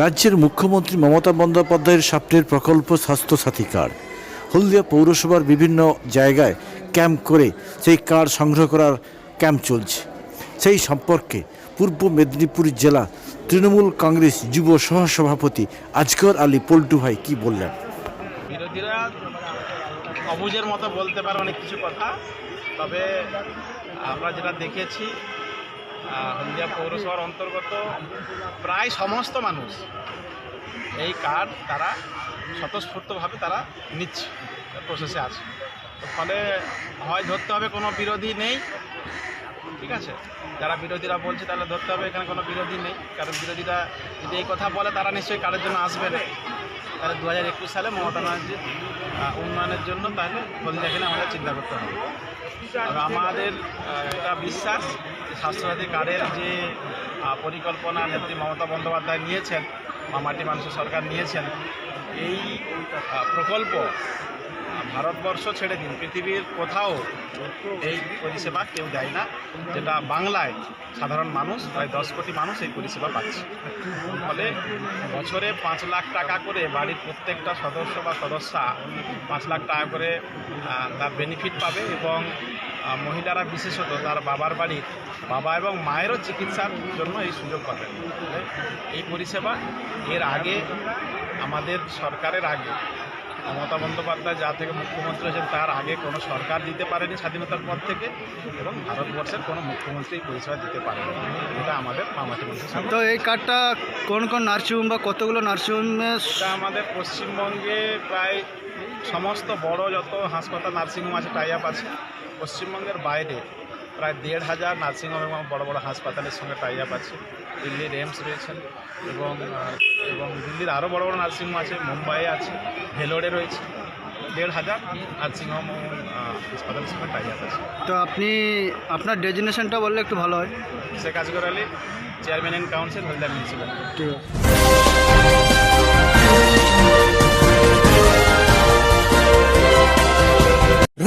রাজ্যের মুখ্যমন্ত্রী মমতা বন্দ্যোপাধ্যায়ের স্বপ্নের প্রকল্প স্বাস্থ্যসাথী কার্ড হলদিয়া পৌরসভার বিভিন্ন জায়গায় ক্যাম্প করে সেই কার্ড সংগ্রহ করার ক্যাম্প চলছে। সেই সম্পর্কে পূর্ব মেদিনীপুর জেলা তৃণমূল কংগ্রেস যুব সহসভাপতি আজগর আলী পল্টু ভাই কি বললেন? বিরোধীরা অবুজের মতো বলতে পারে অনেক কিছু কথা, তবে আমরা যেটা দেখেছি হলদিয়া পৌরসভার অন্তর্গত প্রায় সমস্ত মানুষ এই কার্ড তারা স্বতঃস্ফূর্তভাবে তারা নিচ্ছে, প্রসেসে আছে। ফলে হয় ধরতে হবে, কোনো বিরোধী নেই। ঠিক আছে? যারা বিরোধীরা বলছে তাহলে ধরতে হবে, এখানে কোনো বিরোধী নেই। কারণ বিরোধীরা যদি এই কথা বলে, তারা নিশ্চয়ই কারের জন্য আসবে না? তাহলে দু হাজার একুশ সালে মমতা ব্যানার্জির উন্নয়নের জন্য তাহলে হলদিয়াকে নিয়ে আমাদের চিন্তা করতে হবে। আর আমাদের এটা বিশ্বাস স্বাস্থ্যসাথী কার্ডের যে পরিকল্পনা নেত্রী মমতা বন্দ্যোপাধ্যায় নিয়েছেন, বা মাটি মানুষের সরকার নিয়েছেন, এই প্রকল্প ভারতবর্ষ ছেড়ে দিন। পৃথিবীর কোথাও এই পরিষেবা কেউ দেয় না। যেটা বাংলায় সাধারণ মানুষ, প্রায় দশ কোটি মানুষ এই পরিষেবা পাচ্ছে। ফলে বছরে পাঁচ লাখ টাকা করে বাড়ির প্রত্যেকটা সদস্য বা সদস্যা পাঁচ লাখ টাকা করে তার বেনিফিট পাবে এবং মহিলারা বিশেষত তার বাবার বাড়ির বাবা এবং মায়েরও চিকিৎসার জন্য এই সুযোগ পাবেন। এই পরিষেবা এর আগে আমাদের সরকারের আগে মমতা বন্দ্যোপাধ্যায় যা থেকে মুখ্যমন্ত্রী হয়েছেন তার আগে কোনো সরকার দিতে পারেনি স্বাধীনতার পর থেকে এবং ভারতবর্ষের কোনো মুখ্যমন্ত্রী পরিষেবা দিতে পারেনি। এটা আমাদের মামাটি মানুষের সাথে তো এই কার্ডটা কোন কোন নার্সিংহোম বা কতগুলো নার্সিংহোমে এটা আমাদের পশ্চিমবঙ্গে প্রায় সমস্ত বড় যত হাসপাতাল নার্সিংহোম আছে টাই আপ আছে পশ্চিমবঙ্গের বাইরে প্রায় দেড় হাজার নার্সিংহোম এবং বড় বড় হাসপাতালের সঙ্গে টাই আপ আছে। দিল্লির এমস রয়েছেন এবং এবং দিল্লির আরও বড় বড় নার্সিংহোম আছে মুম্বাইয়ে আছে ভেলোরে রয়েছে। দেড় হাজার নার্সিংহোম হাসপাতালের সঙ্গে টাই আপ আছে। তো আপনি আপনার ডেজিনেশনটা বললে একটু ভালো হয়। Sheikh Azigar Ali chairman in council Haldia municipality. ঠিক আছে।